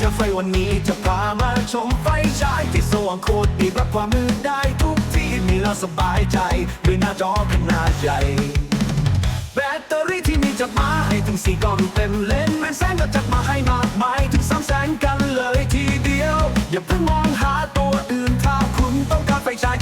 ชาไฟวันนี้จะพามาชมไฟฉายที่สว่างโคตรดีรับความมืดได้ทุกที่มีแล้วสบายใจด้วยหน้าจอขนาดใหญ่ แบตเตอรี่ที่มีจัดมาให้ถึงสี่กล่องเต็มเลนแมนแสงก็จัดมาให้มากมายถึงสามแสนกันเลยทีเดียว อย่าเพิ่งมองหาตัวอื่นถ้าคุณต้องการไฟฉาย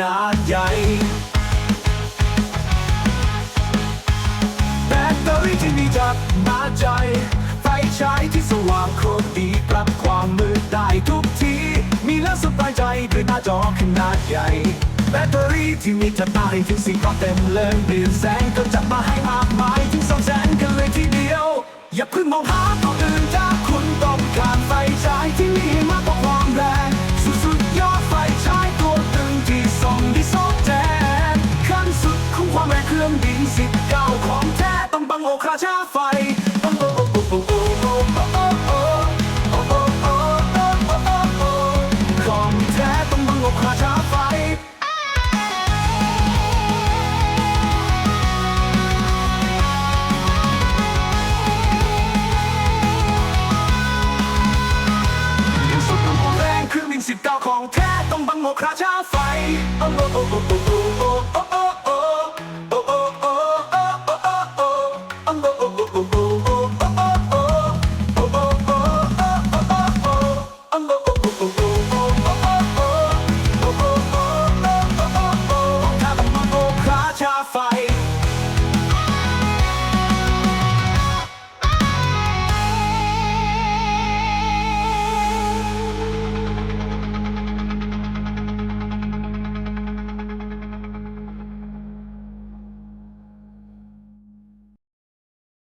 นาดใหญ่ แบตเตอรี่ที่มีจัดมาใจ ไฟฉายที่สว่างโคตรดีปรับความมืดได้ทุกที มีแล้วสบายใจด้วยหน้าจอขนาดใหญ่ แบตเตอรี่ที่มีจัดมาให้ถึงสี่ก้อเต็มเลยเปลี่ยนแสงก็จัดมาให้มากมายถึงสองแสนกันเลยทีเดียว อย่าเพิ่งมองหาตัว คาาของแท้ต้องบังอบคาชาไฟสิบเก้าของแท้ต้องบังโมคราชาไฟ fire.